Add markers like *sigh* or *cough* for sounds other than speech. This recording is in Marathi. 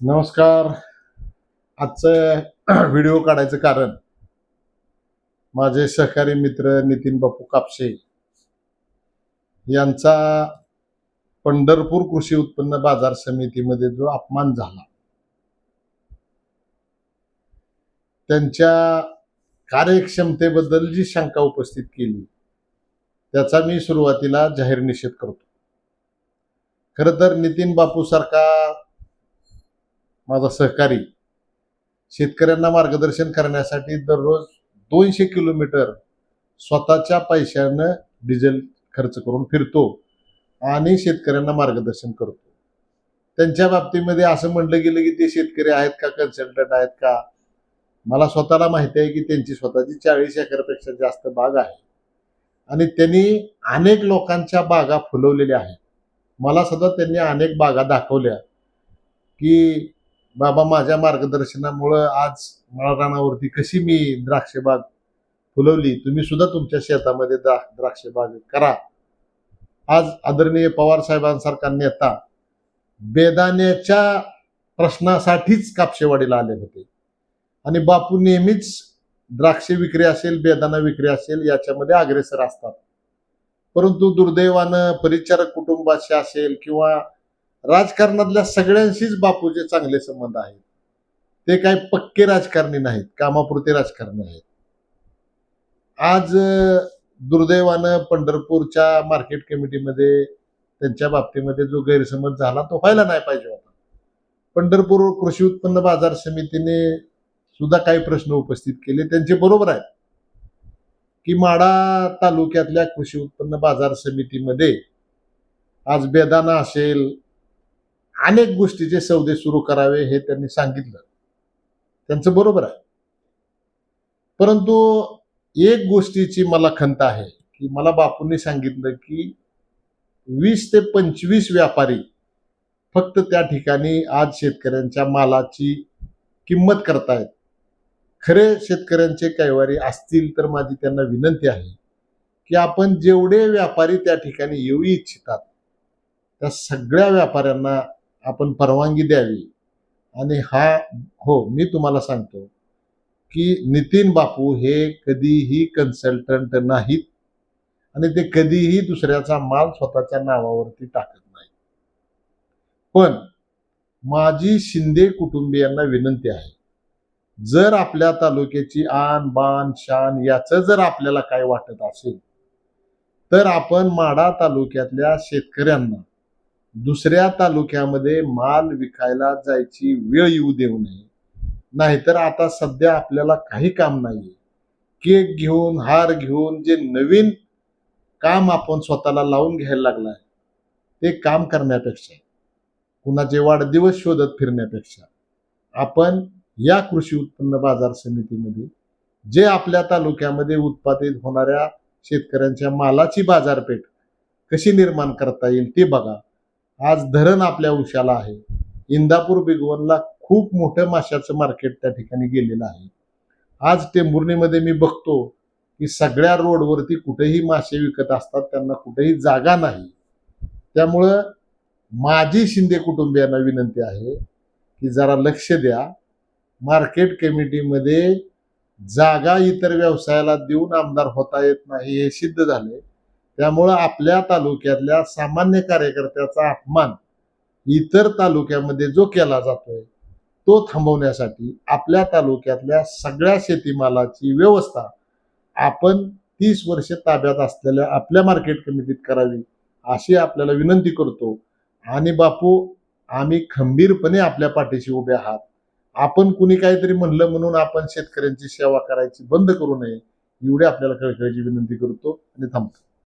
नमस्कार. आजचं *clears throat* व्हिडिओ काढायचं कारण माझे सहकारी मित्र नितीन बापू कापसे यांचा पंढरपूर कृषी उत्पन्न बाजार समितीमध्ये जो अपमान झाला त्यांच्या कार्यक्षमतेबद्दल जी शंका उपस्थित केली त्याचा मी सुरुवातीला जाहीर निषेध करतो. खरं तर नितीन बापू सारखा माझा सहकारी शेतकऱ्यांना मार्गदर्शन करण्यासाठी दररोज दोनशे किलोमीटर स्वतःच्या पैशानं डिझेल खर्च करून फिरतो आणि शेतकऱ्यांना मार्गदर्शन करतो. त्यांच्या बाबतीमध्ये असं म्हटलं गेलं की ते शेतकरी आहेत का कन्सल्टंट आहेत का? मला स्वतःला माहिती आहे की त्यांची स्वतःची चाळीस एकरपेक्षा जास्त बाग आहे. आणि त्यांनी अनेक लोकांच्या बागा फुलवलेल्या आहेत. मला सुद्धा त्यांनी अनेक बागा दाखवल्या की बाबा माझ्या मार्गदर्शनामुळं आज मळरानावरती कशी मी द्राक्षबाग फुलवली तुम्ही सुद्धा तुमच्या शेतामध्ये द्रा द्राक्षबाग करा. आज आदरणीय पवार साहेबांसारखा नेता बेदाण्याच्या प्रश्नासाठीच कापशेवाडीला आले होते. आणि बापू नेहमीच द्राक्षे विक्री असेल बेदाणा विक्री असेल याच्यामध्ये अग्रेसर असतात. परंतु दुर्दैवानं परिचारक कुटुंबाशी असेल किंवा राजकारणातल्या सगळ्यांशीच बापूचे चांगले संबंध आहेत. ते काय पक्के राजकारणी नाहीत कामापुरते राजकारणी आहेत. आज दुर्दैवानं पंढरपूरच्या मार्केट कमिटीमध्ये त्यांच्या बाबतीमध्ये जो गैरसमज झाला तो व्हायला नाही पाहिजे होता. पंढरपूर कृषी उत्पन्न बाजार समितीने सुद्धा काही प्रश्न उपस्थित केले त्यांचे बरोबर आहेत. की माडा तालुक्यातल्या कृषी उत्पन्न बाजार समितीमध्ये आज बेदाना असेल अनेक गोष्टीचे सौदे सुरू करावे हे त्यांनी सांगितलं. त्यांचं बरोबर आहे. परंतु एक गोष्टीची मला खंत आहे की मला बापूंनी सांगितलं की वीस ते पंचवीस व्यापारी फक्त त्या ठिकाणी आज शेतकऱ्यांच्या मालाची किंमत करतायत. खरे शेतकऱ्यांचे कैवारी असतील तर माझी त्यांना विनंती आहे की आपण जेवढे व्यापारी त्या ठिकाणी येऊ इच्छितात त्या सगळ्या व्यापाऱ्यांना आपण परवानगी द्यावी. आणि हा हो मी तुम्हाला सांगतो की नितीन बापू हे कधीही कन्सल्टंट नाहीत. आणि ते कधीही दुसऱ्याचा माल स्वतःच्या नावावरती टाकत नाही पण माझी शिंदे कुटुंबियांना विनंती आहे जर आपल्या तालुक्याची आन बान शान याचं जर आपल्याला काय वाटत असेल तर आपण माडा तालुक्यातल्या शेतकऱ्यांना दुसऱ्या तालुक्यामध्ये माल विकायला जायची वेळ येऊ देऊ नये. नाहीतर आता सध्या आपल्याला काही काम नाहीये. केक घेऊन हार घेऊन जे नवीन काम आपण स्वतःला लावून घ्यायला लागलाय ते काम करण्यापेक्षा कुणाचे वाढदिवस शोधत फिरण्यापेक्षा आपण या कृषी उत्पन्न बाजार समितीमध्ये जे आपल्या तालुक्यामध्ये उत्पादित होणाऱ्या शेतकऱ्यांच्या मालाची बाजारपेठ कशी निर्माण करता येईल ते बघा. आज धरण आपल्या उशाला आहे. इंदापूर बिगवनला खूप मोठं माशाचं मार्केट त्या ठिकाणी गेलेलं आहे. आज टेंभुर्णीमध्ये मी बघतो की सगळ्या रोडवरती कुठेही मासे विकत असतात त्यांना कुठेही जागा नाही. त्यामुळं माझी शिंदे कुटुंबियांना विनंती आहे की जरा लक्ष द्या. मार्केट कमिटीमध्ये जागा इतर व्यवसायाला देऊन आमदार होता येत नाही हे सिद्ध झाले त्यामुळं आपल्या तालुक्यातल्या सामान्य कार्यकर्त्याचा अपमान इतर तालुक्यामध्ये जो केला जातोय तो थांबवण्यासाठी आपल्या तालुक्यातल्या सगळ्या शेतीमालाची व्यवस्था आपण तीस वर्ष ताब्यात असलेल्या आपल्या मार्केट कमिटीत करावी अशी आपल्याला विनंती करतो. आणि बापू आम्ही खंबीरपणे आपल्या पाठीशी उभे आहात. आपण कुणी काहीतरी म्हणलं म्हणून आपण शेतकऱ्यांची सेवा करायची बंद करू नये एवढी आपल्याला कळकळीची विनंती करतो आणि थांबतो.